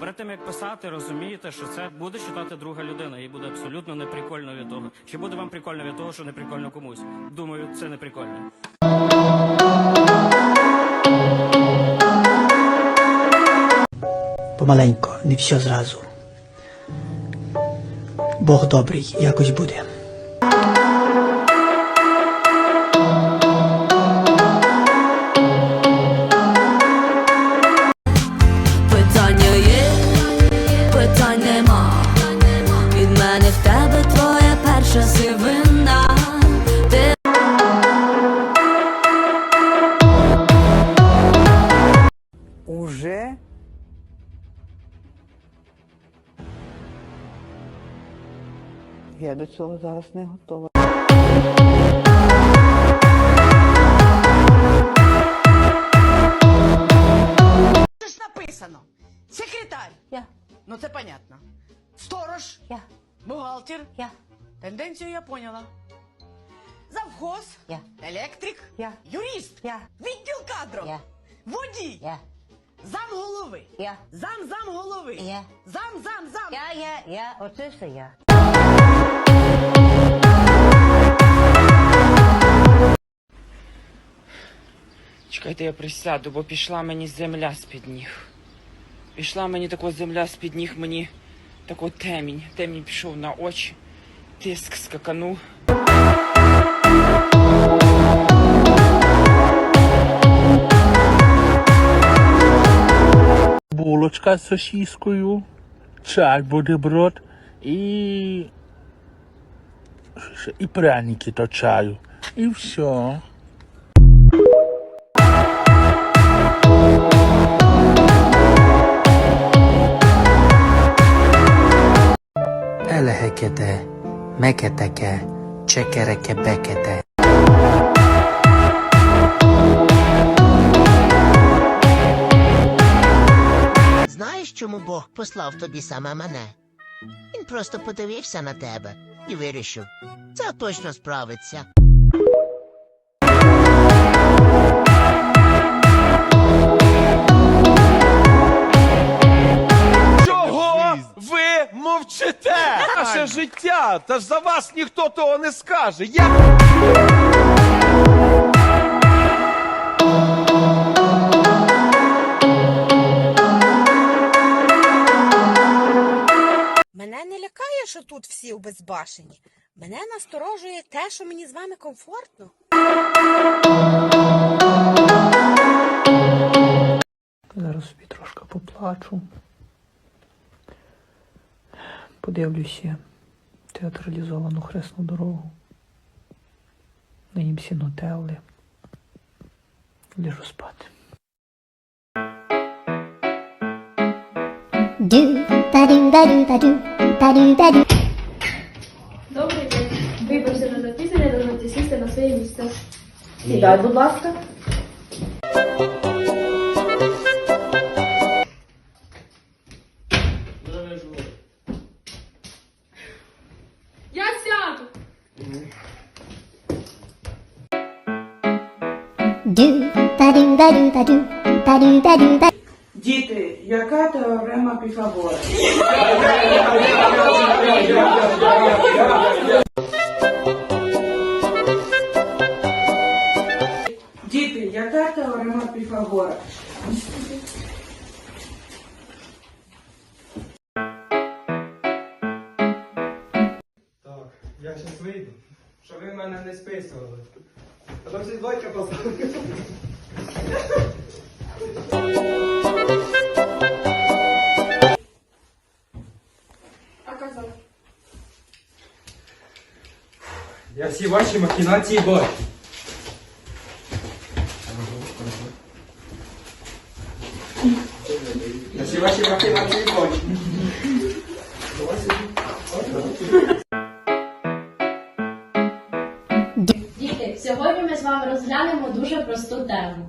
Перед тим як писати, розумієте, що це буде читати друга людина, і буде абсолютно неприкольно від того. Чи буде вам прикольно від того, що не прикольно комусь? Думаю, це не прикольно. Помаленько, не все зразу. Бог добрий, якось буде. Ти Уже? Я до цього зараз не готова. Це ж написано. Секретар. Я. Ну це понятно. Сторож. Я. Бухгалтер. Я. Тенденцію я поняла. Завхоз. Я. Електрик. Я. Юрист. Я. Відділ кадрів. Я. Водій. Я. Зам голови. Я. Зам зам голови. Я. Зам зам зам. Я, я, я, оце все я. Чекайте, я присяду, бо пішла мені земля з-під ніг. Пішла мені така земля з-під ніг, мені тако темінь. Темінь пішов на очі, тиск скаканув. булочка з сосіскою, чай бутерброд і. І пряники до чаю. І все. Елегекете, мекетеке, чекереке бекете. Знаєш, чому Бог послав тобі саме мене? Він просто подивився на тебе і вирішив, це точно справиться. Життя, та ж за вас ніхто того не скаже. Я... Мене не лякає, що тут всі обезбашені. Мене насторожує те, що мені з вами комфортно. Зараз собі трошки поплачу. Подивлюся театралізовану хресну дорогу. Наїмся нутелли. Ліжу спати. Добрий день. Вибачте за запізнення, дозвольте сісти на своє місце. Сідай, будь ласка. Діти, яка теорема Піфагора? Діти, яка теорема Піфагора? Так, я щас вийду, щоб ви мене не списували. А то всі двойка поставили. А казав. Я всі ваші махінації бачу. Я всі ваші махінації бачу. розглянемо дуже просту тему.